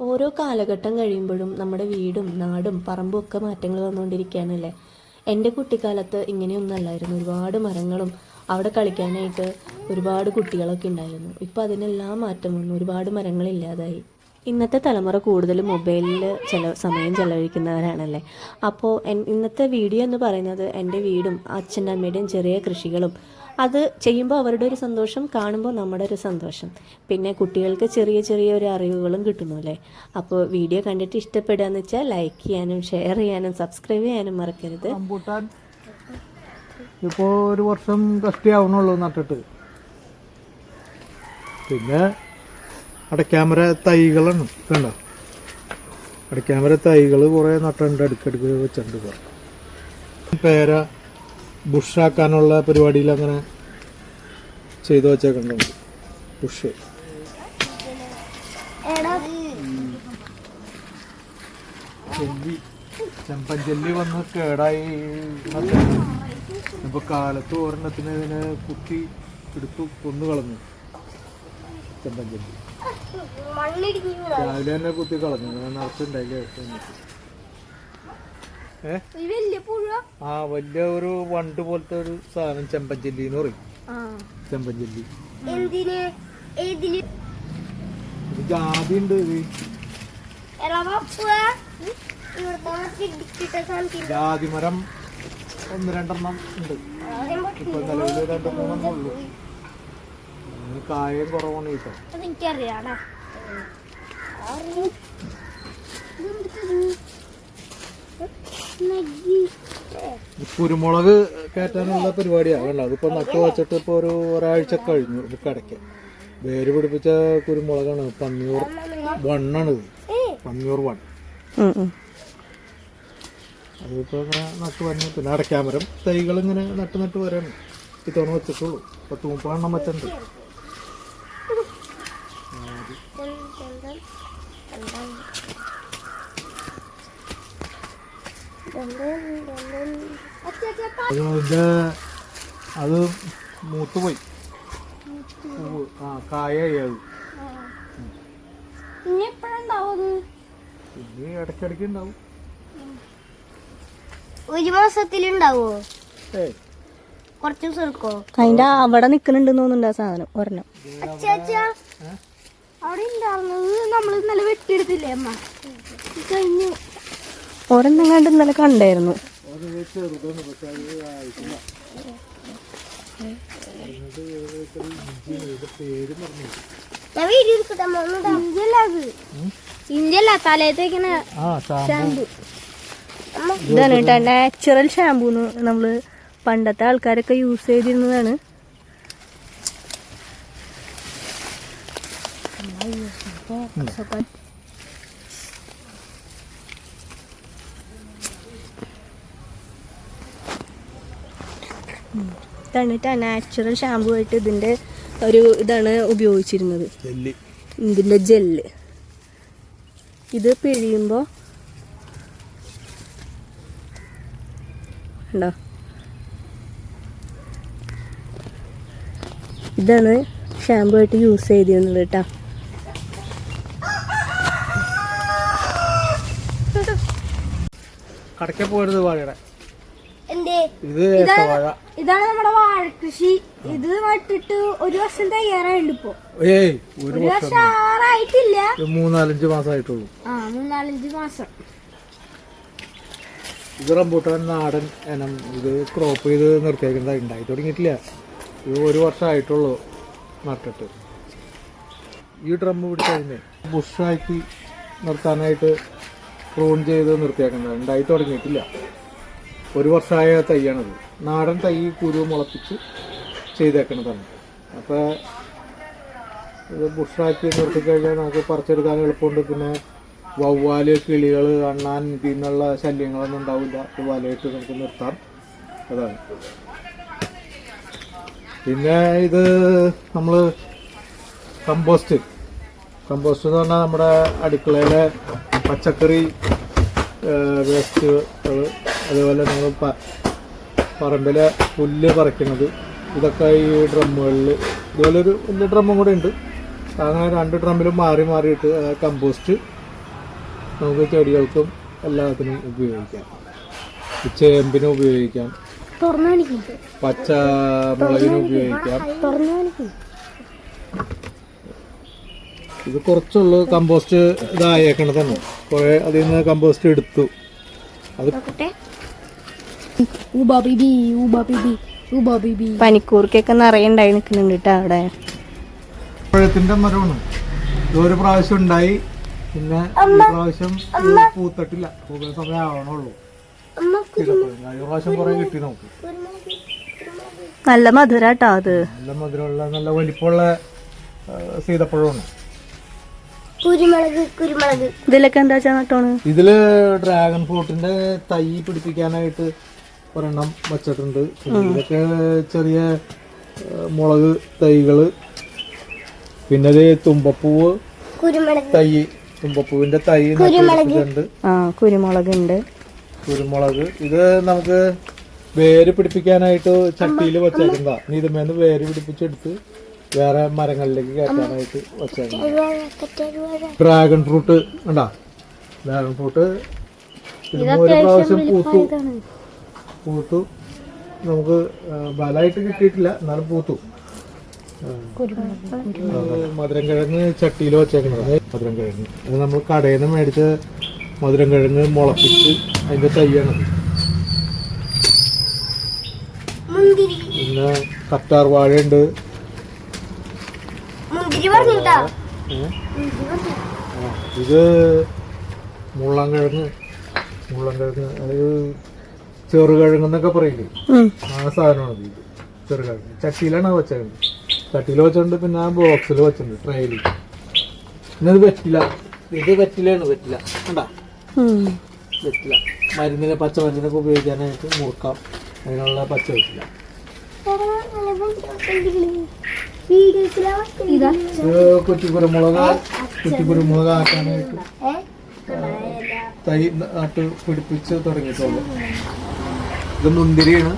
ഓരോ കാലഘട്ടം കഴിയുമ്പോഴും നമ്മുടെ വീടും നാടും പറമ്പും ഒക്കെ മാറ്റങ്ങൾ വന്നുകൊണ്ടിരിക്കുകയാണല്ലേ എന്റെ കുട്ടിക്കാലത്ത് ഇങ്ങനെയൊന്നും അല്ലായിരുന്നു ഒരുപാട് മരങ്ങളും അവിടെ കളിക്കാനായിട്ട് ഒരുപാട് കുട്ടികളൊക്കെ ഉണ്ടായിരുന്നു. ഇപ്പോൾ അതിനെല്ലാം മാറ്റം വന്നു. ഒരുപാട് മരങ്ങളില്ലാതായി. ഇന്നത്തെ തലമുറ കൂടുതലും മൊബൈലിൽ ചില സമയം ചെലവഴിക്കുന്നവരാണല്ലേ? അപ്പോൾ ഇന്നത്തെ വീഡിയോ എന്ന് പറയുന്നത് എന്റെ വീടും അച്ഛന്റെ അമ്മയുടെയും ചെറിയ കൃഷികളും അത് ചെയ്യുമ്പോൾ അവരുടെ ഒരു സന്തോഷം കാണുമ്പോൾ നമ്മുടെ ഒരു സന്തോഷം. പിന്നെ കുട്ടികൾക്ക് ചെറിയ ചെറിയ ഒരു അറിവുകളും കിട്ടുന്നു അല്ലേ? അപ്പോൾ വീഡിയോ കണ്ടിട്ട് ഇഷ്ടപ്പെടുകയെന്ന് വെച്ചാൽ ലൈക്ക് ചെയ്യാനും ഷെയർ ചെയ്യാനും സബ്സ്ക്രൈബ് ചെയ്യാനും മറക്കരുത്. ഇപ്പോൾ ഇപ്പോ ഒരു വർഷം കഷ്ടിയാവണുള്ളൂ നട്ടിട്ട്. പിന്നെ അടയ്ക്കാമര തൈകളാണ് കണ്ടോ? അടയ്ക്കാമര തൈകൾ കുറേ നട്ടുണ്ട് അടുക്കടുക്ക് വെച്ചിട്ടുണ്ട് കുറേ പേര ബുഷാക്കാനുള്ള പരിപാടിയിൽ അങ്ങനെ ചെയ്തു വച്ചേക്കുന്നുണ്ട് ബുഷ്. ചെല്ലി. ചെമ്പഞ്ചെല്ലി വന്ന് കേടായി. നട്ടതാണ്. ഇപ്പൊ കാലത്ത് ഒരെണ്ണത്തിന് ഇതിനെ കുത്തി എടുത്തു കൊന്നു കളഞ്ഞു. ചെമ്പഞ്ചെല്ലി രാവിലെ തന്നെ കുത്തി കളഞ്ഞു. ഏ ആ വലിയ ഒരു വണ്ട് പോലത്തെ ഒരു സാധനം ചെമ്പഞ്ചെല്ലി എന്ന് പറയും ചെമ്പഞ്ചെല്ലി. ഇത് ജാതി ഉണ്ട് ഇത്. ജാതി മരം ഒന്ന് രണ്ടെണ്ണം ഉണ്ട്. ഇപ്പൊ നിലവിൽ രണ്ട് മൂന്നെണ്ണം ഉള്ളു. കായം കുറവാണ് കേട്ടോ. അതെനിക്കറിയാടാ ഈ കുരുമുളക് കയറ്റാനുള്ള പരിപാടിയാണ്. വേണ്ട അതിപ്പോ നട്ടു വെച്ചിട്ട് ഇപ്പൊ ഒരു ഒരാഴ്ച കഴിഞ്ഞു ഇത് കടയ്ക്ക്. വേര് പിടിപ്പിച്ച കുരുമുളകാണ്. പന്നിയൂർ വണ്ണാണ് പന്നിയൂർ വൺ. അതിപ്പോ ഇങ്ങനെ നട്ട് വന്നു. പിന്നെ അടയ്ക്കാമരം. തൈകൾ ഇങ്ങനെ നട്ട് നട്ട് വരാണ്. ഇത്തവണ വെച്ചിട്ടുള്ളൂ. ഇപ്പൊ മുപ്പെണ്ണം വെച്ചിട്ടുണ്ട്. അത് അതിന്റെ അത് മൂത്തുപോയി. ആ കായായി അത്? ഇനി ഇടയ്ക്കിടയ്ക്ക് ഉണ്ടാവും. ഒരു മാസത്തിലുണ്ടാവോ കൊറച്ചു ദിവസം എടുക്കോ അതിന്റെ അവിടെ നിക്കണുണ്ട് തോന്നുന്നുണ്ട് ആ സാധനം ഒരെണ്ണം. അവിടെ ഉണ്ടാവുന്നത് നമ്മൾ ഇന്നലെ വെട്ടിയെടുത്തില്ലേ അമ്മ? കഴിഞ്ഞു. ഒരെണ്ണം കണ്ട് ഇന്നലെ കണ്ടായിരുന്നു. ഇതാണ് കേട്ടോ നാച്ചുറൽ ഷാമ്പൂന്ന് നമ്മൾ പണ്ടത്തെ ആൾക്കാരൊക്കെ യൂസ് ചെയ്തിരുന്നതാണ്. ഇതാണ് കേട്ടോ നാച്ചുറൽ ഷാമ്പൂ ആയിട്ട് ഇതിന്റെ ഒരു ഇതാണ് ഉപയോഗിച്ചിരുന്നത്. ഇതിന്റെ ജെല്ല്. ഇത് പിഴിയുമ്പോൾ ഉണ്ടോ ഇതാണ് ഷാമ്പു ആയിട്ട് യൂസ് ചെയ്തിരുന്നത് കേട്ടോ കടക്കെ പോയത് വാഴയുടെ. ഇത് ഇതാണ് നമ്മുടെ വാഴ കൃഷി ഇത് നട്ടിട്ട് ഒരു വർഷം തയ്യാറായിട്ടുണ്ട് ഇപ്പൊ. ഏയ് ഒരു വർഷം ആറായിട്ടില്ല. മൂന്നാലഞ്ച് മാസമായിട്ടുള്ളൂ ആ മൂന്നാലഞ്ച് മാസം. ഇത് റംബൂട്ടാൻ നാടൻ ഇനം ഇത് ക്രോപ്പ് ചെയ്ത് നിർത്തിയേക്കുന്നത്. ഉണ്ടായി തുടങ്ങിയിട്ടില്ല. ഇത് ഒരു വർഷമായിട്ടുള്ളൂ നട്ടിട്ട്. ഈ ഡ്രം പിടിച്ചതിനെ ബുഷാക്കി നിർത്താനായിട്ട് പ്രൂൺ ചെയ്ത് നിർത്തിയേക്കുന്നത്. ഉണ്ടായി തുടങ്ങിയിട്ടില്ല. ഒരു വർഷമായ തൈയാണത്. നാടൻ തൈ കുരു മുളപ്പിച്ച് ചെയ്തേക്കണതാണ് അപ്പോൾ ഇത് ബുഷാക്കി നിർത്തിക്കഴിഞ്ഞാൽ നമുക്ക് പറിച്ചെടുക്കാൻ എളുപ്പമുണ്ട്. പിന്നെ വവ്വാൽ കിളികൾ അണ്ണാൻ ഇതിന്നുള്ള ശല്യങ്ങളൊന്നും ഉണ്ടാവില്ല. ഇത് വലയിട്ട് നമുക്ക് നിർത്താം. അതാണ്. പിന്നെ ഇത് നമ്മൾ കമ്പോസ്റ്റ്. കമ്പോസ്റ്റ് എന്ന് പറഞ്ഞാൽ നമ്മുടെ അടുക്കളയിലെ പച്ചക്കറി വേസ്റ്റുകൾ അതുപോലെ നമ്മൾ പറമ്പിലെ പുല്ല് പറിക്കുന്നത്. ഇതൊക്കെ ഈ ഡ്രമ്മുകളിൽ ഇതുപോലെ ഒരു വലിയ ഡ്രമ്മും കൂടെ ഉണ്ട്. അങ്ങനെ രണ്ട് ഡ്രമ്മിലും മാറി മാറിയിട്ട് കമ്പോസ്റ്റ് നമുക്ക് ചെടികൾക്കും എല്ലാത്തിനും ഉപയോഗിക്കാം. ചേമ്പിനും ഉപയോഗിക്കാം. പച്ച മുളകിനും ഉപയോഗിക്കാം. ഇത് കുറച്ചുള്ളൂ കമ്പോസ്റ്റ് ഇതായേക്കണത് തന്നെ കുറേ അതിൽ നിന്ന് കമ്പോസ്റ്റ് എടുത്തു. അത് പനിക്കൂർക്കൊക്കെ നിറയെ ഉണ്ടായി നിൽക്കുന്നുണ്ട് കേട്ടോ അവിടെ. പഴത്തിന്റെ മരമാണ്. ഒരു പ്രാവശ്യം ഉണ്ടായി പിന്നെ പ്രാവശ്യം പൂത്തട്ടില്ല. പൂക്കുന്ന സമയം ആവണുള്ളൂ. പ്രാവശ്യം കുറെ കിട്ടി നമുക്ക്. നല്ല മധുരാട്ടോ അത്. നല്ല മധുരമുള്ള നല്ല വലിപ്പമുള്ള സീതപ്പഴമാണ്. കുരുമുളക് കുരുമുളക്. ഇതിലൊക്കെ എന്താ നട്ടോണ്? ഇതിൽ ഡ്രാഗൺ ഫ്രൂട്ടിന്റെ തൈ പിടിപ്പിക്കാനായിട്ട് ഒരെണ്ണം വച്ചിട്ടുണ്ട്. ഇതൊക്കെ ചെറിയ മുളക് തൈകൾ പിന്നെ തുമ്പപ്പൂവ് കുരുമുളക്. തൈ തുമ്പപ്പൂവിന്റെ തൈ ഉണ്ട് ആ കുരുമുളക് ഉണ്ട്. കുരുമുളക്. ഇത് നമുക്ക് വേര് പിടിപ്പിക്കാനായിട്ട് ചട്ടിയിൽ വെച്ചേക്കുന്നതാ. നീ ഇതുമേന്ന് വേര് പിടിപ്പിച്ചെടുത്ത് വേറെ മരങ്ങളിലേക്ക് കയറ്റാനായിട്ട് വെച്ചേക്കുന്നത്. ഡ്രാഗൺ ഫ്രൂട്ട് ഉണ്ടാ ഡ്രാഗൺ ഫ്രൂട്ട് ഇതിന് ഒരു പ്രാവശ്യം പൂത്തു. പൂത്തു. നമുക്ക് ബലമായിട്ട് കിട്ടിയിട്ടില്ല. എന്നാലും പൂത്തു. മധുരം കിഴങ്ങ് ചട്ടിയിൽ വെച്ചേക്കുന്നത്. മധുരം കിഴങ്ങ് അത് നമ്മൾ കടയിൽ നിന്ന് മേടിച്ച മധുരം കിഴങ്ങ് മുളപ്പിച്ച് അതിന്റെ മുന്തിരി പിന്നെ കറ്റാർ വാഴയുണ്ട്. ഇത് മുള്ളൻകിഴങ്ങ്. മുള്ളൻകിഴങ്ങ് അത് ചെറുകിഴങ്ങ് എന്നൊക്കെ പറയില്ലേ ആ സാധനമാണ് ഇത്. ചെറുകിഴങ്ങ് ചട്ടിയിലാണ് വെച്ചത് ചട്ടിയിൽ വെച്ചിട്ടുണ്ട് പിന്നെ ആ ബോക്സിൽ വെച്ചിട്ടുണ്ട് ട്രെയിൽ പിന്നെ ഇത് പറ്റില്ല ഇത് പറ്റില്ലാണ് പറ്റില്ല കണ്ടാ? പറ്റില്ല മരുന്നിനെ മരുന്നിന് പച്ചമരുന്നിനൊക്കെ ഉപയോഗിക്കാനായിട്ട് മുറുക്കാം. അതിനുള്ള പച്ച വെറ്റില. ഇതാ. ഇത് കുറ്റിക്കുരുമുളക് കുറ്റിക്കുരുമുളക് ആക്കാനായിട്ട് തൈ നട്ട് പിടിപ്പിച്ച് തുടങ്ങിയിട്ടുള്ളൂ. ഇത് മുന്തിരിയാണ്.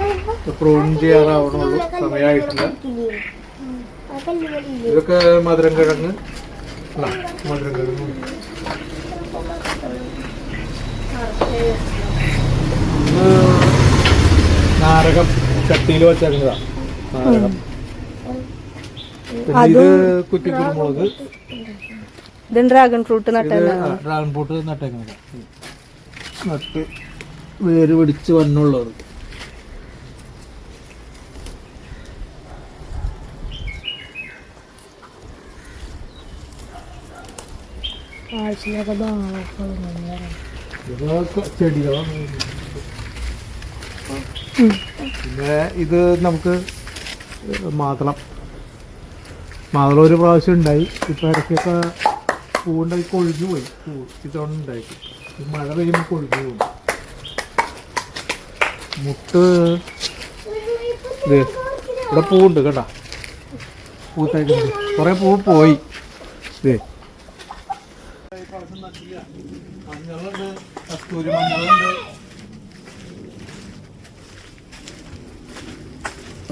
പ്രൂൺ ചെയ്യാറാവണുള്ളൂ. സമയമായിട്ടില്ല ഇതൊക്കെ മധുരം കിഴങ്ങ്. മധുരം കിഴങ്ങ്. നാരകം ചട്ടിയിൽ വെച്ചേക്കുന്നതാ നാരകം. പിന്നെ ഇത് കുറ്റിക്കുരുമുളക്. ഇത് ഡ്രാഗൺ ഫ്രൂട്ട് ഡ്രാഗൺ ഫ്രൂട്ട് നട്ടേക്കുന്നത്. നട്ട് വേര് പിടിച്ച് വന്നുള്ളത് ചെടികളാണ്. പിന്നെ ഇത് നമുക്ക് മാതളം. മാതളം ഒരു പ്രാവശ്യം ഉണ്ടായി. ഇപ്പം ഇടയ്ക്കൊക്കെ പൂവുണ്ടായി കൊഴിഞ്ഞു പോയി. പൂ ഇതോടെ ഉണ്ടായിട്ട് മഴ പെയ്യുമ്പോൾ കൊഴിഞ്ഞു പോകും. മുട്ട് ഇത് ഇവിടെ പൂവുണ്ട് കേട്ടാ. പൂത്തായിട്ടുണ്ട് കുറേ പൂ പോയി. ഇതേ മഞ്ഞളുണ്ട് കസ്തൂരി മഞ്ഞളുണ്ട്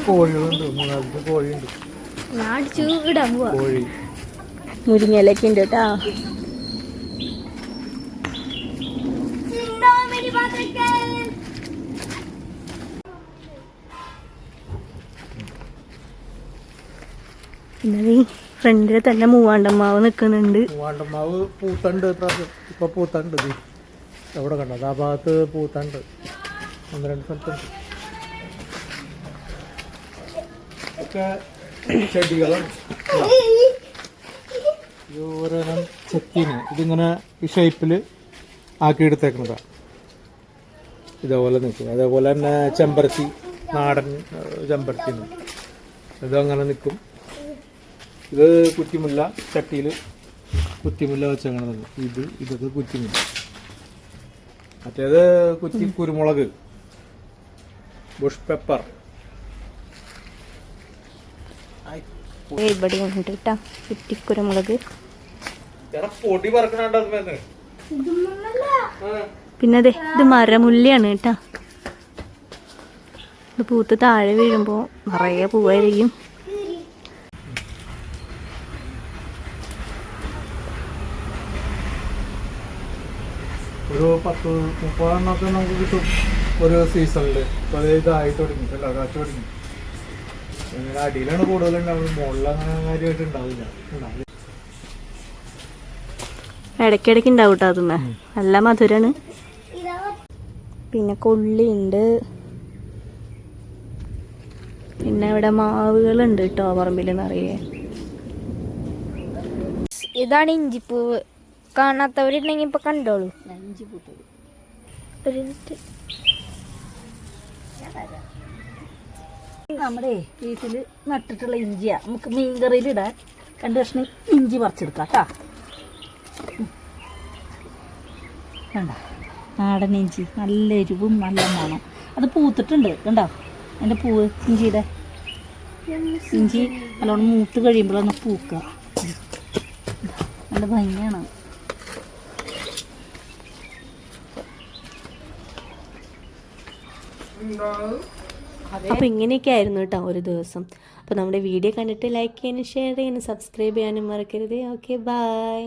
കോഴികളുണ്ട് മൂന്നാമത്തെ കോഴിയുണ്ട്. കോഴി. മുരിങ്ങലൊക്കെ ഉണ്ട് കേട്ടാ. പിന്നെ ഫ്രണ്ടിൽ തന്നെ മൂവാണ്ടമ്മാവ് നിൽക്കുന്നുണ്ട് മൂവാണ്ടമ്മാവ് പൂത്തണ്ട് ഇപ്പൊ പൂത്തണ്ട് എവിടെ കണ്ടത് ആ ഭാഗത്ത് പൂത്തണ്ട്. ഒന്ന് രണ്ട് സ്ഥലത്തുണ്ട് ചെടികളും. ഓരോന്നും ചെത്തിന് ഇതിങ്ങനെ ഈ ഷേപ്പിൽ ആക്കി എടുത്തേക്കുന്നതാണ് ഇതേപോലെ നിൽക്കും അതേപോലെ തന്നെ ചെമ്പരത്തി നാടൻ ഏഹ്, ചെമ്പരത്തി ഇത് അങ്ങനെ നിൽക്കും ഇത് കുറ്റിമുല്ല ചട്ടിയിൽ കുറ്റിമുല്ല വെച്ചേക്കണത്. ഇത് ഇതൊക്കെ കുറ്റിമുല്ല. മറ്റേത് കുറ്റി കുരുമുളക്. ബുഷ് പെപ്പർ ഇവിടെ ഉണ്ട് കേട്ടാ കുറ്റിക്കുരുമുളക് പൊടി പറക്കണുണ്ടോ പിന്നെ അതെ ഇത് മരമുല്ലയാണ് കേട്ടാ ഇത് പൂത്ത് താഴെ വീഴുമ്പോൾ നിറയെ പൂവായിരിക്കും. ഒരു പത്ത് മുപ്പതെണ്ണമൊക്കെ നമുക്ക് കിട്ടും ഒരു സീസണിൽ അപ്പോൾ അത് ഇതായി തുടങ്ങി അല്ല കാച്ചു തുടങ്ങി. ഇങ്ങനെ അടിയിലാണ് കൂടുതലുണ്ടാവുന്നത് മുകളിൽ അങ്ങനെ കാര്യമായിട്ട് ഉണ്ടാവില്ല. ഉണ്ടാവില്ല. ഇടയ്ക്കിടയ്ക്ക് ഉണ്ടാവും കേട്ടോ അതുമ്മേ നല്ല മധുരാണ്. പിന്നെ കൊള്ളിയുണ്ട് പിന്നെ ഇവിടെ മാവുകളുണ്ട് കേട്ടോ പറമ്പിൽ നിറയെ. ഇതാണ് ഇഞ്ചിപ്പൂവ്. കാണാത്തവരുണ്ടെങ്കിൽ ഇപ്പൊ കണ്ടോളൂ. ഒരു മിനിറ്റ്. നമ്മുടെ വീട്ടിൽ നട്ടിട്ടുള്ള ഇഞ്ചിയാ. നമുക്ക് മീൻകറിയിൽ ഇടാൻ രണ്ട് കഷ്ണം ഇഞ്ചി പറിച്ചെടുക്കാം കേട്ടാ. കണ്ട? നാടൻ ഇഞ്ചി. നല്ല എരിവും നല്ല മണം. അത് പൂത്തിട്ടുണ്ട് കണ്ടോ? എന്റെ പൂവ് ഇഞ്ചിയുടെ. ഇഞ്ചി നല്ലോണം മൂത്ത് കഴിയുമ്പോഴൊന്ന് പൂക്കുക നല്ല ഭംഗിയാണ്. അപ്പോൾ ഇങ്ങനെയൊക്കെ ആയിരുന്നു കേട്ടോ ഒരു ദിവസം. അപ്പോൾ നമ്മുടെ വീഡിയോ കണ്ടിട്ട് ലൈക്ക് ചെയ്യാനും ഷെയർ ചെയ്യാനും സബ്സ്ക്രൈബ് ചെയ്യാനും മറക്കരുത്. Okay bye